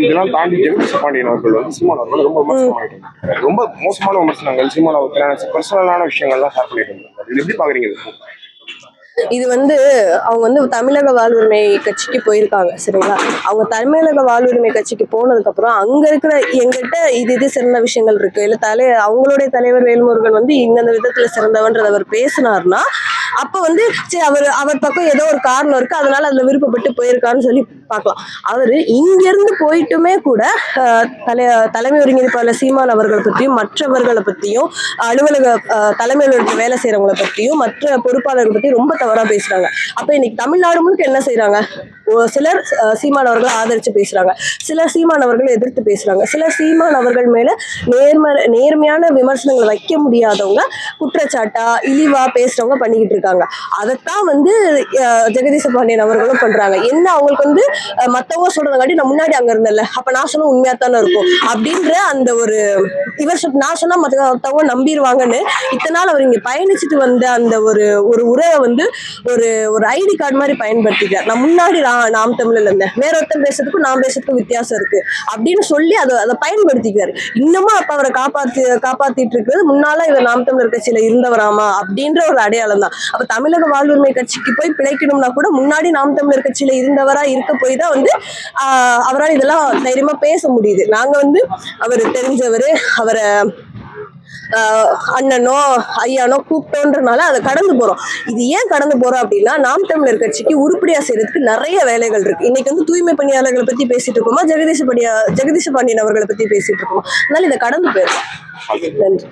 இதெல்லாம் தாண்டி ஜெகதீஷ் பாண்டியன் அவர்கள் வந்து சீமான் அவர்கள் ரொம்ப விமர்சனம் பண்ணிட்டு இருந்தாங்க. ரொம்ப மோசமான விமர்சனங்கள் சீமான் அவர்கள் பர்சனலான விஷயங்கள்லாம் ஷேர் பண்ணிட்டு இருந்தாங்க இது எப்படி பாக்குறீங்க இது? வந்து அவங்க வந்து தமிழக வாழ்வுரிமை கட்சிக்கு போயிருக்காங்க சரிங்களா அவங்க தமிழக வாழ்வுரிமை கட்சிக்கு போனதுக்கு அப்புறம் அங்க இருக்கிற எங்கிட்ட இது இது சிறந்த விஷயங்கள் இருக்கு இல்ல தலை அவங்களுடைய தலைவர் வேல்முருகன் வந்து இந்தந்த விதத்துல சிறந்தவன்றது அவர் பேசினார்னா அப்ப வந்து சரி அவர் அவர் பக்கம் ஏதோ ஒரு காரணம் இருக்கு அதனால அதுல விருப்பப்பட்டு போயிருக்கான்னு சொல்லி பார்க்கலாம். அவரு இங்க இருந்து போயிட்டுமே கூட தலை தலைமை ஒருங்கிணைப்பாளர் சீமான் அவர்களை பற்றியும் மற்றவர்களை பத்தியும் அலுவலக அஹ், தலைமை வேலை செய்கிறவங்களை பத்தியும் மற்ற பொறுப்பாளர்கள் பற்றி ரொம்ப தவறா பேசுறாங்க. அப்ப இன்னைக்கு தமிழ்நாடு முழுக்க என்ன செய்கிறாங்க சிலர் சீமான் அவர்களை ஆதரித்து பேசுகிறாங்க சிலர் சீமான் அவர்களை எதிர்த்து பேசுறாங்க. சிலர் சீமான் அவர்கள் மேலே நேர்ம நேர்மையான விமர்சனங்களை வைக்க முடியாதவங்க குற்றச்சாட்டா இழிவா பேசுகிறவங்க பண்ணிக்கிட்டு இருக்காங்க. அதைத்தான் வந்து ஜெகதீச பாண்டியன் அவர்களும் பண்றாங்க. என்ன அவங்களுக்கு வந்து மற்றவங்க மத்தவங்க சொல்றதங்காட்டி நான் முன்னாடி அங்க இருந்தேன்ல. அப்போ நான் சொன்ன உண்மையாக தானே இருக்கும். அப்படின்ற அந்த ஒரு இவர் சொல் நான் சொன்னா மற்றவங்க நம்பிடுவாங்கன்னு இத்தனை நாள் அவர் இங்கே பயணிச்சுட்டு வந்த அந்த ஒரு ஒரு உறவை வந்து ஒரு ஒரு ஐடி கார்டு மாதிரி பயன்படுத்திக்கிறார் நான் முன்னாடி நான் நாம் தமிழ்ல இருந்தேன். வேற ஒருத்தன் பேசுறதுக்கும் நான் பேசுறதுக்கும் வித்தியாசம் இருக்கு. அப்படின்னு சொல்லி அதை அதை பயன்படுத்திக்கிறார் இன்னமும் அப்ப அவரை காப்பாத்தி காப்பாத்திட்டு இருக்கிறது முன்னால இவர் நாம் தமிழர் கட்சியில இருந்தவராமா அப்படின்ற ஒரு அடையாளம் தான். அப்ப தமிழக வாழ்வுரிமை கட்சிக்கு போய் பிழைக்கணும்னா கூட முன்னாடி நாம் தமிழர் கட்சியில இருந்தவரா இருக்க போய் தான் வந்து அவரால் இதெல்லாம் தைரியமா பேச முடியுது. நாங்க வந்து அவர் தெரிஞ்சவர் அவரை அண்ணனோ ஐயானோ கூப்பிட்டோன்றனால அதை கடந்து போறோம். இது ஏன் கடந்து போறோம் அப்படின்னா நாம் தமிழர் கட்சிக்கு உருப்படியா செய்யறதுக்கு நிறைய வேலைகள் இருக்கு. இன்னைக்கு வந்து தூய்மை பணியாளர்களை பத்தி பேசிட்டு இருக்கோமா? ஜெகதீஷ படியா ஜெகதீஷ பாண்டியன் அவர்களை பத்தி பேசிட்டு இருக்கோமா? அதனால இதை கடந்து போயிடும் நன்றி.